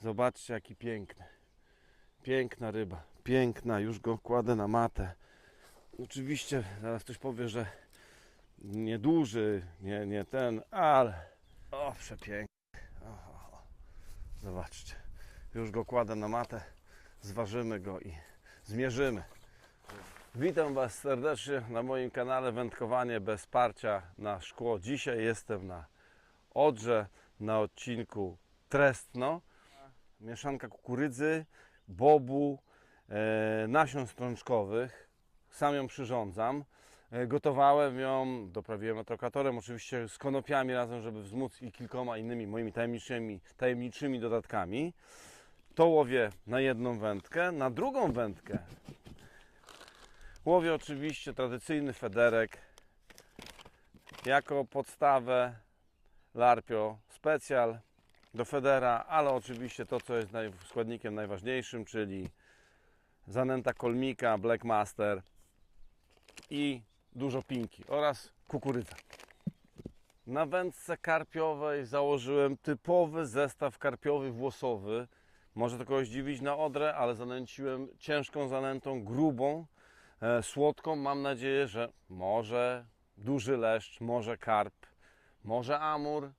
Zobaczcie jaki piękny. Piękna ryba. Piękna. Już go kładę na matę. Oczywiście zaraz ktoś powie, że nieduży, nie, nie ten, ale o przepiękny. Zobaczcie. Już go kładę na matę. Zważymy go i zmierzymy. Witam Was serdecznie na moim kanale Wędkowanie bez parcia na szkło. Dzisiaj jestem na Odrze na odcinku Trestno. Mieszanka kukurydzy, bobu, e, nasion strączkowych. Sam ją przyrządzam. E, gotowałem ją, doprawiłem atrokatorem, oczywiście z konopiami razem, żeby wzmóc i kilkoma innymi moimi tajemniczymi, tajemniczymi dodatkami. To łowię na jedną wędkę. Na drugą wędkę łowię oczywiście tradycyjny federek jako podstawę Larpio Special do Federa, ale oczywiście to, co jest składnikiem najważniejszym, czyli zanęta kolmika, Black Master i dużo pinki oraz kukurydza. Na wędce karpiowej założyłem typowy zestaw karpiowy włosowy. Może to kogoś dziwić na odrę, ale zanęciłem ciężką zanętą, grubą, e, słodką. Mam nadzieję, że może duży leszcz, może karp, może amur.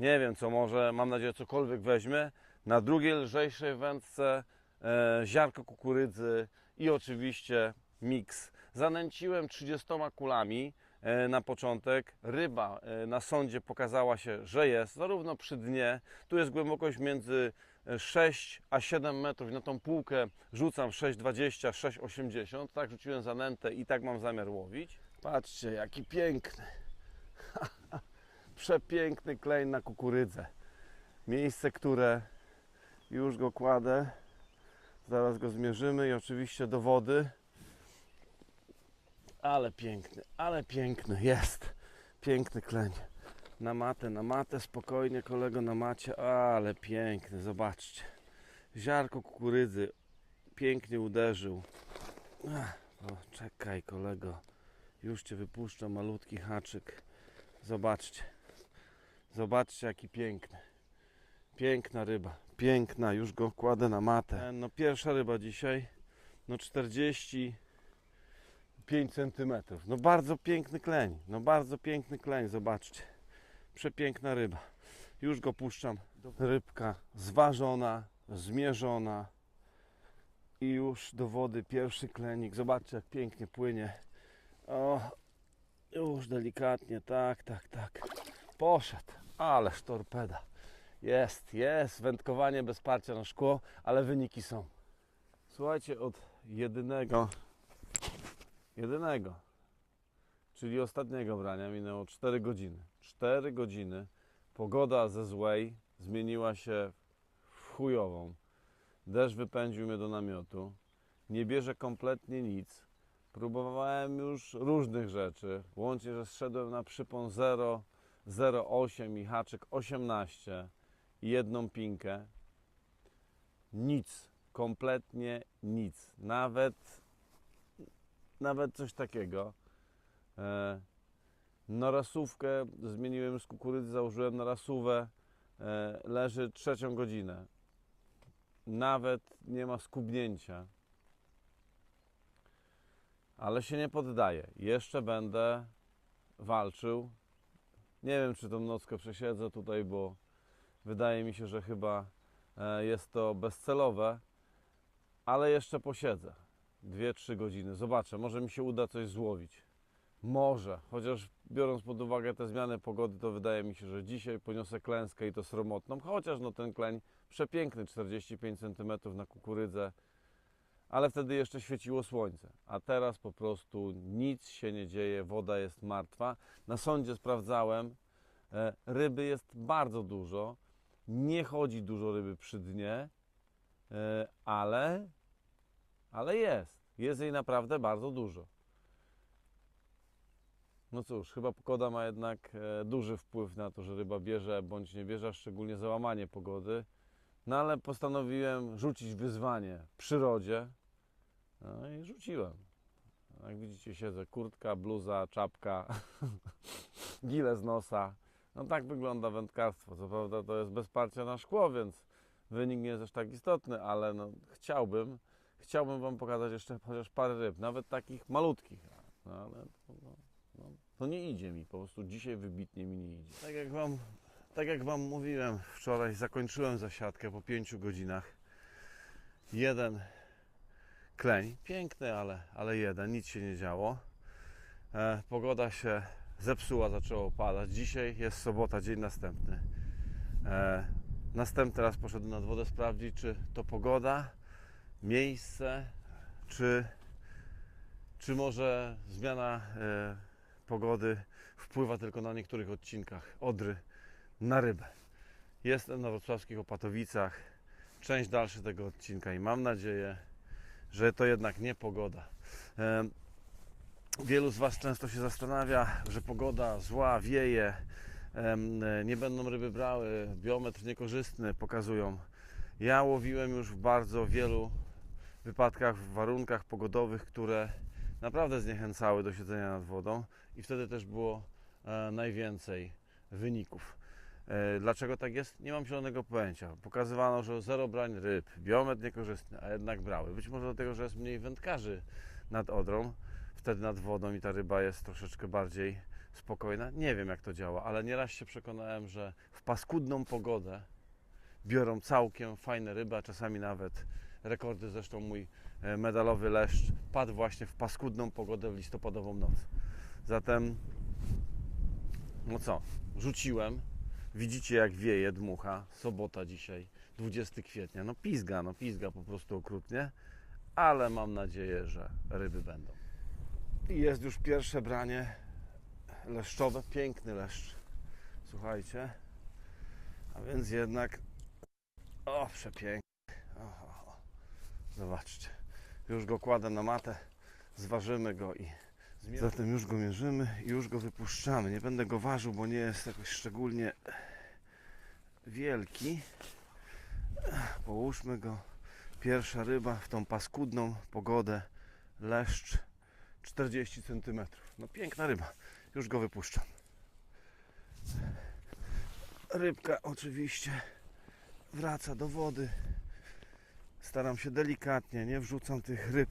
Nie wiem co może, mam nadzieję cokolwiek weźmie. Na drugiej lżejszej wędce e, ziarko kukurydzy i oczywiście miks. Zanęciłem 30 kulami e, na początek. Ryba e, na sądzie pokazała się, że jest, zarówno przy dnie. Tu jest głębokość między e, 6 a 7 metrów. Na tą półkę rzucam 6,20, 6,80. Tak rzuciłem zanętę i tak mam zamiar łowić. Patrzcie, jaki piękny. Przepiękny klej na kukurydzę. Miejsce, które już go kładę. Zaraz go zmierzymy i oczywiście do wody. Ale piękny, ale piękny jest. Piękny kleń. Na matę, na matę, spokojnie kolego na macie. Ale piękny, zobaczcie. Ziarko kukurydzy pięknie uderzył. Ach, o, czekaj kolego. Już Cię wypuszczę, malutki haczyk. Zobaczcie. Zobaczcie jaki piękny. Piękna ryba. Piękna, już go kładę na matę. No pierwsza ryba dzisiaj. No 45 cm. No bardzo piękny kleń. No bardzo piękny kleń, zobaczcie. Przepiękna ryba. Już go puszczam. Rybka zważona, zmierzona. I już do wody pierwszy klenik. Zobaczcie jak pięknie płynie. O, już delikatnie, tak, tak, tak. Poszedł, ależ torpeda. Jest, jest, wędkowanie bez parcia na szkło, ale wyniki są. Słuchajcie, od jedynego, jedynego, czyli ostatniego brania minęło 4 godziny. 4 godziny. Pogoda ze złej zmieniła się w chujową. Deszcz wypędził mnie do namiotu. Nie bierze kompletnie nic. Próbowałem już różnych rzeczy. Łącznie, że zszedłem na przypon 0, 0,8 i haczyk 18 i jedną pinkę. Nic. Kompletnie nic. Nawet nawet coś takiego. E, narasówkę zmieniłem z kukurydzy, założyłem narasówę. E, leży trzecią godzinę. Nawet nie ma skubnięcia ale się nie poddaję. Jeszcze będę walczył. Nie wiem, czy tą nockę przesiedzę tutaj, bo wydaje mi się, że chyba e, jest to bezcelowe, ale jeszcze posiedzę. 2-3 godziny. Zobaczę, może mi się uda coś złowić. Może, chociaż biorąc pod uwagę te zmiany pogody, to wydaje mi się, że dzisiaj poniosę klęskę i to sromotną, chociaż no ten kleń przepiękny, 45 cm na kukurydzę, ale wtedy jeszcze świeciło słońce, a teraz po prostu nic się nie dzieje, woda jest martwa. Na sądzie sprawdzałem, e, ryby jest bardzo dużo, nie chodzi dużo ryby przy dnie, e, ale, ale jest, jest jej naprawdę bardzo dużo. No cóż, chyba pogoda ma jednak e, duży wpływ na to, że ryba bierze bądź nie bierze, szczególnie załamanie pogody. No ale postanowiłem rzucić wyzwanie przyrodzie. No i rzuciłem. Jak widzicie, siedzę kurtka, bluza, czapka, gile z nosa. No tak wygląda wędkarstwo. Co prawda to jest bez parcia na szkło, więc wynik nie jest aż tak istotny, ale no, chciałbym, chciałbym Wam pokazać jeszcze chociaż parę ryb, nawet takich malutkich, no, ale to, no, no, to nie idzie mi, po prostu dzisiaj wybitnie mi nie idzie. Tak jak Wam, tak jak wam mówiłem wczoraj, zakończyłem zasiadkę po 5 godzinach. Jeden kleń, piękny, ale, ale jeden, nic się nie działo. E, pogoda się zepsuła, zaczęło padać. Dzisiaj jest sobota, dzień następny. E, następny raz poszedłem nad wodę sprawdzić, czy to pogoda, miejsce, czy, czy może zmiana e, pogody wpływa tylko na niektórych odcinkach Odry na rybę. Jestem na wrocławskich Opatowicach. Część dalsza tego odcinka i mam nadzieję, że to jednak nie pogoda. Wielu z Was często się zastanawia, że pogoda zła, wieje, nie będą ryby brały, biometr niekorzystny pokazują. Ja łowiłem już w bardzo wielu wypadkach, w warunkach pogodowych, które naprawdę zniechęcały do siedzenia nad wodą i wtedy też było e, najwięcej wyników. E, Dlaczego tak jest? Nie mam zielonego pojęcia. Pokazywano, że zero brań ryb, biometr niekorzystny, a jednak brały. Być może dlatego, że jest mniej wędkarzy nad Odrą, wtedy nad wodą i ta ryba jest troszeczkę bardziej spokojna. Nie wiem jak to działa, ale nieraz się przekonałem, że w paskudną pogodę biorą całkiem fajne ryby, a czasami nawet rekordy. Zresztą mój e, medalowy leszcz padł właśnie w paskudną pogodę w listopadową noc. Zatem, no co, rzuciłem. Widzicie jak wieje dmucha. Sobota dzisiaj, 20 kwietnia. No pizga, no pizga po prostu okrutnie, ale mam nadzieję, że ryby będą. I jest już pierwsze branie leszczowe. Piękny leszcz. Słuchajcie. A więc jednak. O, przepiękny. O, o, o. Zobaczcie. Już go kładę na matę. Zważymy go i. Zatem już go mierzymy i już go wypuszczamy. Nie będę go ważył, bo nie jest jakoś szczególnie wielki. Połóżmy go. Pierwsza ryba w tą paskudną pogodę. Leszcz 40 cm. No piękna ryba. Już go wypuszczam. Rybka oczywiście wraca do wody. Staram się delikatnie, nie wrzucam tych ryb,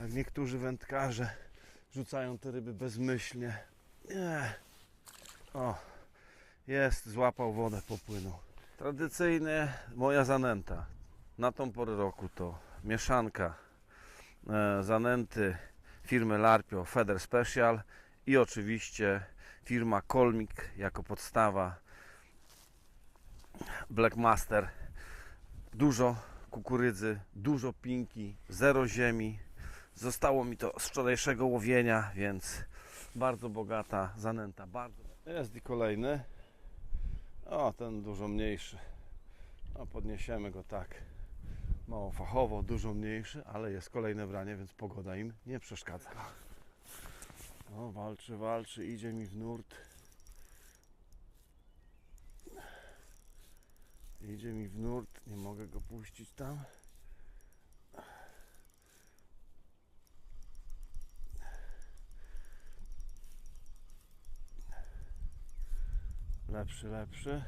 jak niektórzy wędkarze rzucają te ryby bezmyślnie. Nie. O, jest, złapał wodę, popłynął. Tradycyjnie moja zanęta na tą porę roku to mieszanka e, zanęty firmy Larpio Feder Special i oczywiście firma Colmic jako podstawa Black Master. Dużo kukurydzy, dużo pinki, zero ziemi. Zostało mi to z wczorajszego łowienia, więc bardzo bogata zanęta. Bardzo. Jest i kolejny. O, ten dużo mniejszy. No, podniesiemy go tak mało fachowo, dużo mniejszy, ale jest kolejne branie, więc pogoda im nie przeszkadza. O, walczy, walczy, idzie mi w nurt. Idzie mi w nurt, nie mogę go puścić tam. Lepszy, lepszy.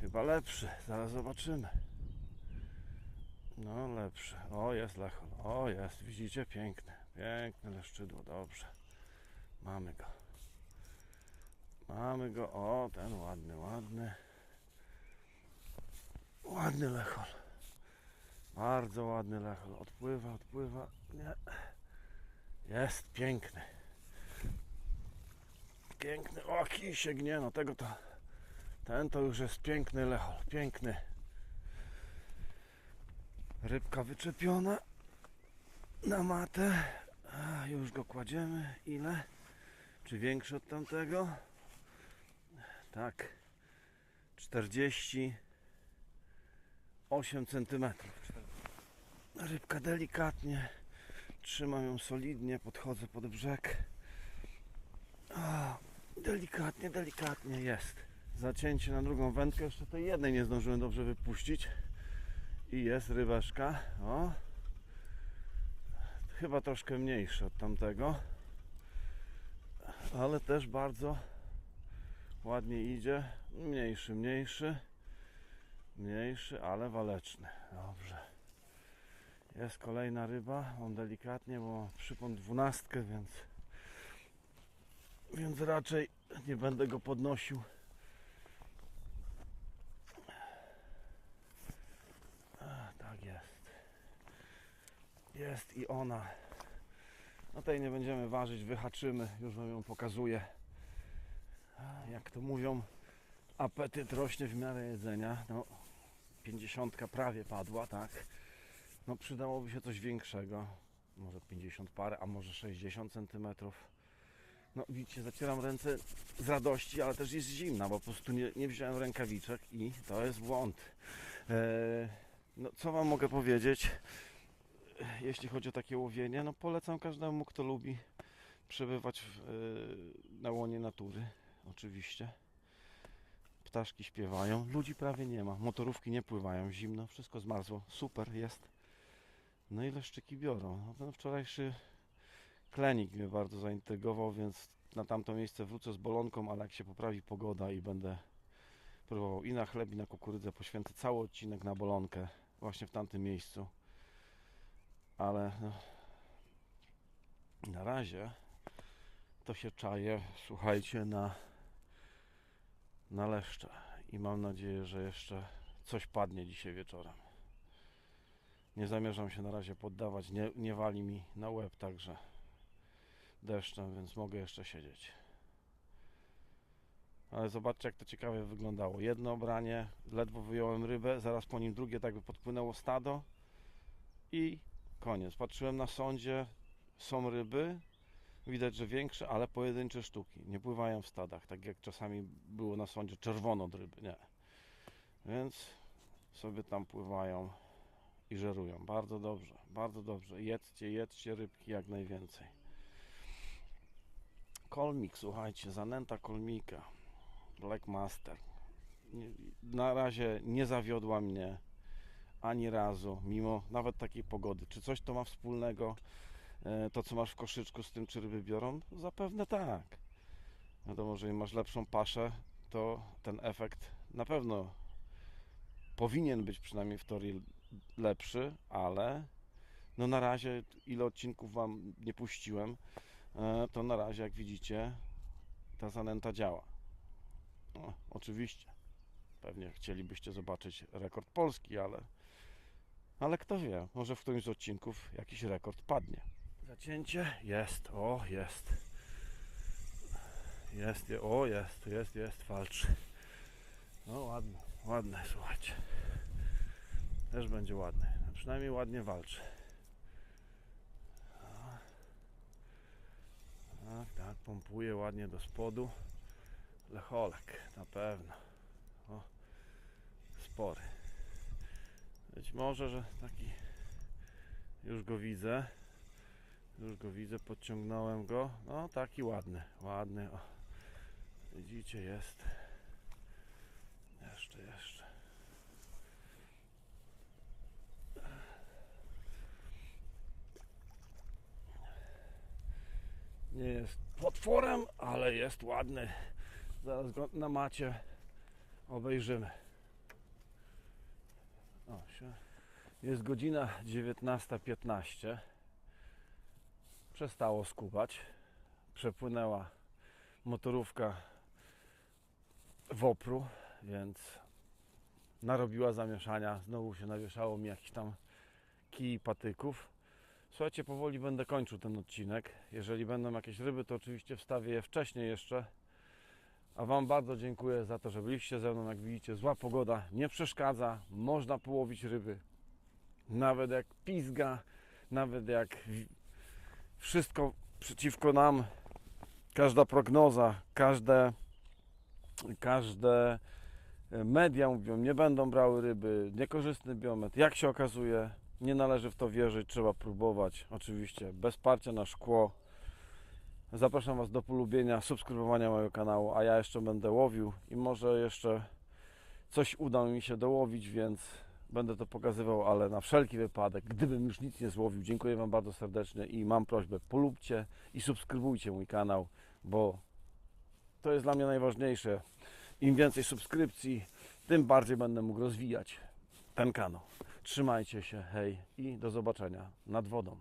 Chyba lepszy, zaraz zobaczymy. No lepszy. O, jest lechon. O, jest, widzicie? Piękny. Piękne leszczydło, dobrze. Mamy go. Mamy go. O, ten ładny, ładny. Ładny lechol. Bardzo ładny lechol. Odpływa, odpływa. Nie. Jest piękny. Piękny. O, kisiek, nie no, tego to... Ten to już jest piękny lechol. Piękny. Rybka wyczepiona na matę. A, już go kładziemy. Ile? Czy większy od tamtego? Tak. 48 cm. Rybka delikatnie. Trzymam ją solidnie. Podchodzę pod brzeg. Delikatnie, delikatnie jest. Zacięcie na drugą wędkę. Jeszcze tej jednej nie zdążyłem dobrze wypuścić. I jest rybeczka. O. Chyba troszkę mniejszy od tamtego. Ale też bardzo ładnie idzie. Mniejszy, mniejszy. Mniejszy, ale waleczny. Dobrze. Jest kolejna ryba. On delikatnie, bo przypon dwunastkę, więc więc raczej nie będę go podnosił. Tak jest. Jest i ona. No tej nie będziemy ważyć, wyhaczymy, już wam ją pokazuję. Jak to mówią, apetyt rośnie w miarę jedzenia. No, 50 prawie padła, tak. No przydałoby się coś większego. Może 50 parę, a może 60 centymetrów. No widzicie, zacieram ręce z radości, ale też jest zimna, bo po prostu nie, nie wziąłem rękawiczek i to jest błąd. Eee, no co Wam mogę powiedzieć, jeśli chodzi o takie łowienie? No polecam każdemu, kto lubi przebywać w, e, na łonie natury, oczywiście. Ptaszki śpiewają, ludzi prawie nie ma, motorówki nie pływają, zimno, wszystko zmarzło, super jest. No i leszczyki biorą. No, ten wczorajszy klenik mnie bardzo zaintrygował, więc na tamto miejsce wrócę z bolonką, ale jak się poprawi pogoda i będę próbował i na chleb, i na kukurydzę, poświęcę cały odcinek na bolonkę właśnie w tamtym miejscu. Ale no, na razie to się czaję, słuchajcie, na, na leszcze i mam nadzieję, że jeszcze coś padnie dzisiaj wieczorem. Nie zamierzam się na razie poddawać, nie, nie wali mi na łeb, także deszczem, więc mogę jeszcze siedzieć. Ale zobaczcie, jak to ciekawie wyglądało. Jedno branie, ledwo wyjąłem rybę, zaraz po nim drugie, tak by podpłynęło stado i koniec. Patrzyłem na sądzie, są ryby, widać, że większe, ale pojedyncze sztuki. Nie pływają w stadach, tak jak czasami było na sądzie czerwono od ryby, nie. Więc sobie tam pływają i żerują. Bardzo dobrze, bardzo dobrze. Jedzcie, jedzcie rybki jak najwięcej. Kolmik, słuchajcie, zanęta kolmika. Black Master. Na razie nie zawiodła mnie ani razu, mimo nawet takiej pogody. Czy coś to ma wspólnego, e, to co masz w koszyczku z tym, czy ryby biorą? Zapewne tak. Wiadomo, że masz lepszą paszę, to ten efekt na pewno powinien być przynajmniej w teorii lepszy, ale no na razie ile odcinków Wam nie puściłem, to na razie jak widzicie ta zanęta działa. No, oczywiście. Pewnie chcielibyście zobaczyć rekord polski, ale ale kto wie, może w którymś z odcinków jakiś rekord padnie. Zacięcie jest, o jest. Jest, je- o jest, jest, jest, walczy. No ładne, ładne, słuchajcie. Też będzie ładny. A przynajmniej ładnie walczy. Tak, tak, pompuje ładnie do spodu. Lecholek, na pewno. O, spory. Być może, że taki już go widzę. Już go widzę, podciągnąłem go. No, taki ładny, ładny. O. Widzicie, jest. Jeszcze, jeszcze. Nie jest potworem, ale jest ładny. Zaraz go na macie obejrzymy. O, się. Jest godzina 19.15. Przestało skubać. Przepłynęła motorówka Wopru, więc narobiła zamieszania. Znowu się nawieszało mi jakiś tam kij patyków. Słuchajcie, powoli będę kończył ten odcinek. Jeżeli będą jakieś ryby, to oczywiście wstawię je wcześniej jeszcze. A Wam bardzo dziękuję za to, że byliście ze mną. Jak widzicie, zła pogoda nie przeszkadza. Można połowić ryby. Nawet jak pizga, nawet jak wszystko przeciwko nam, każda prognoza, każde, każde e, media mówią, nie będą brały ryby, niekorzystny biometr. Jak się okazuje, nie należy w to wierzyć, trzeba próbować. Oczywiście bez parcia na szkło. Zapraszam Was do polubienia, subskrybowania mojego kanału, a ja jeszcze będę łowił i może jeszcze coś uda mi się dołowić, więc będę to pokazywał, ale na wszelki wypadek, gdybym już nic nie złowił, dziękuję Wam bardzo serdecznie i mam prośbę, polubcie i subskrybujcie mój kanał, bo to jest dla mnie najważniejsze. Im więcej subskrypcji, tym bardziej będę mógł rozwijać ten kanał. Trzymajcie się, hej i do zobaczenia nad wodą.